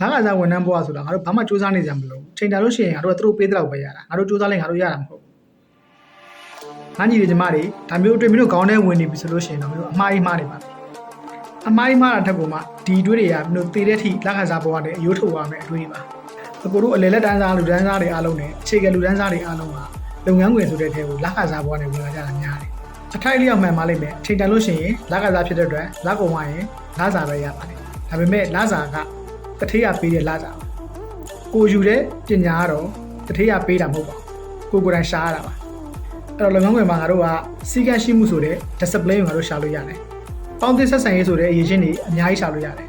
လာကစားဝန်ထမ်းဘဝဆိုတာငါတို့ဘာမှစူးစမ်းနေကြမလို့ချိန်တာလို့ရှိရင်ငါတို့ကသူတို့ပေးတဲ့လောက်ပဲရတာငါတို့စူးစမ်းလိုက်ငါတို့ရတာမဟုတ်ဘူးငါညီတွေညီမတွေဒါမျိုးတွေ့မင်းတို့ခေါင်းထဲဝင်နေပြီဆိုလို့ရှိရင်တော့မင်းတို့အမှားကြီးမှားနေပါပြီအမှားကြီးမှားတာထက်ကိုမှဒီအတွေ့တွေကမင်းတို့တည်တဲ့အထိလာကစားဘဝနဲ့အယိုးထုတ်ရမယ်အတွေ့တွေပါအကိုတို့အလေလက်တန်းစားလူတန်းစားတွေအားလုံးနဲ့အခြေခံလူတန်းစားတွေအားလုံးကလုပ်ငန်းခွင်ဆိုတဲ့ထဲကိုလာကစားဘဝနဲ့ဝင်လာကြတာများတယ်အထိုက်လေးအောင်မှန်ပါလိမ့်မယ်ချိန်တန်လို့ရှိရင်လာကစားဖြစ်တဲ့အတွက်လာကုန်သွားရင်လာစားပဲရပါတယ်ဒါပေမဲ့လာစားက တထေးရပေးတဲ့လာစားပါကိုယူတဲ့ပညာကတော့တထေးရပေးတာမဟုတ်ပါဘူးကိုကိုယ်တိုင်ရှားရတာပါအဲ့တော့လုပ်ငန်းခွင်မှာငါတို့ကစီကံရှိမှုဆိုတဲ့ discipline ကိုငါတို့ရှာလို့ရတယ်ပေါင်းသစ်ဆက်ဆံရေးဆိုတဲ့အရေးချင်းတွေအများကြီးရှာလို့ရတယ်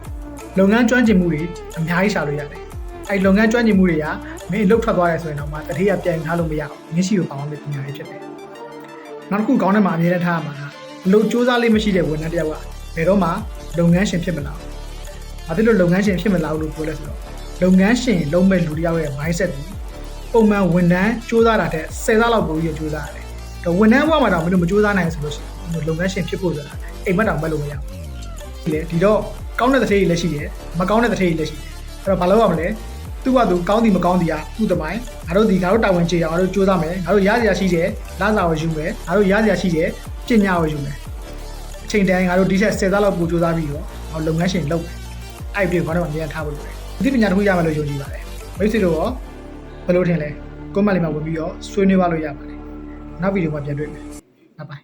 လုပ်ငန်းကျွမ်းကျင်မှုတွေအများကြီးရှာလို့ရတယ်အဲ့လုပ်ငန်းကျွမ်းကျင်မှုတွေကမင်းအလုပ်ထွက်သွားရဲဆိုရင်တော့မှတထေးရပြန်ထားလို့မရအောင်မင်းရှိကိုပေါင်းတဲ့ပညာတွေဖြစ်တယ်နောက်တစ်ခုကောင်းတဲ့မှာအမြဲတမ်းထားရမှာကအလုပ်စူးစမ်းလေးမရှိတဲ့ဝန်ထမ်းတစ်ယောက်ကဘယ်တော့မှလုပ်ငန်းရှင်ဖြစ်မလာဘူး။ ဘာဖြစ်လို့လုပ်ငန်းရှင်ဖြစ်မလာဘူးလို့ပြောလဲဆိုတော့လုပ်ငန်းရှင်လုံးမဲ့လူတစ်ယောက်ရဲ့ mindset ကိုပုံမှန်ဝန်ထမ်းစူးစမ်းတာတဲ့10ဆလောက်ပိုပြီးစူးစမ်းရတယ်။တော့ဝန်ထမ်းဘဝမှာတော့မင်းတို့မစူးစမ်းနိုင်ဘူးဆိုလို့ရှိရင်လုပ်ငန်းရှင်ဖြစ်ဖို့ဆိုတာအိမ်မက်တောင်ပဲလို့မရဘူး။ဒီလေဒီတော့ကောင်းတဲ့တစ်ထေးကြီးလည်းရှိတယ်မကောင်းတဲ့တစ်ထေးကြီးလည်းရှိတယ်။အဲ့တော့ဘာလုပ်ရမလဲ။သူ့ကသူကောင်းသည်မကောင်းသည်ကသူ့တမိုင်းငါတို့ဒီငါတို့တာဝန်ကျေအောင်ငါတို့စူးစမ်းမယ်ငါတို့ရစရာရှိတယ်လာစာကိုယူမယ်ငါတို့ရစရာရှိတယ်ပညာကိုယူမယ်အချိန်တိုင်းငါတို့ဒီချက်10သားလောက်ပူစူးစမ်းပြီးတော့ငါတို့လုပ်ငန်းရှင်လုပ်မယ် အဲ့ဒီခေါင်းထဲမှာမြန်ထားဖို့လိုတယ်ဒီပညာတစ်ခုရမယ်လို့ယုံကြည်ပါတယ်မိတ်ဆွေတို့ရောဘယ်လိုထင်လဲကွန်မန့်လေးမှာဝင်ပြီးတော့ဆွေးနွေးပါလို့ရပါတယ်နောက်ဗီဒီယိုမှာပြန်တွေ့မယ်ဘိုင်ဘိုင်